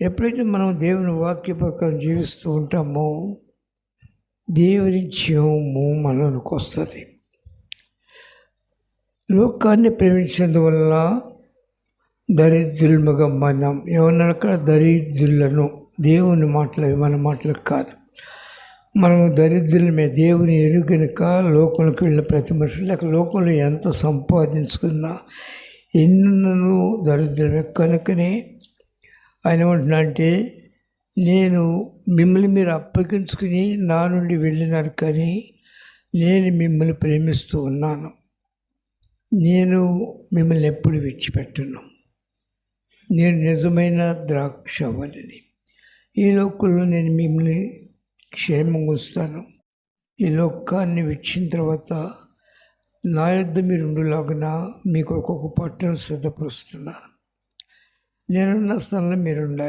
ఎప్పుడైతే మనం దేవుని వాక్య ప్రకారం జీవిస్తూ ఉంటామో దేవుని జీవము మనలోకి వస్తుంది. లోకాన్ని ప్రేమించినందువల్ల దరిద్రులుగా మనం ఏమన్నారు అక్కడ? దరిద్రులను దేవుని మాటలు మన మాటలు కాదు. మనము దరిద్రులమే దేవుని ఎరుగనుక లోకంలోకి వెళ్ళిన ప్రతి మనుషులు లేక లోకంలో ఎంత సంపాదించుకున్నా ఎన్నో దరిద్రమే. కనుకనే ఆయన ఏమంటున్నా అంటే నేను మిమ్మల్ని మీరు అప్పగించుకుని నా నుండి వెళ్ళినారు కానీ నేను మిమ్మల్ని ప్రేమిస్తూ ఉన్నాను. నేను మిమ్మల్ని ఎప్పుడు విడిచిపెట్టను. నేను నిజమైన ద్రాక్షవల్లిని ఈ లోకంలో నేను మిమ్మల్ని క్షేమంగా ఉంచుతాను. ఈ లోకాన్ని విడిచిన తర్వాత నా యొద్ద మీరు ఉండులాగున మీకు ఒక్కొక్క పట్టణం సిద్ధపరుస్తున్నాను నేనున్న స్థలంలో మీరు ఉండాలి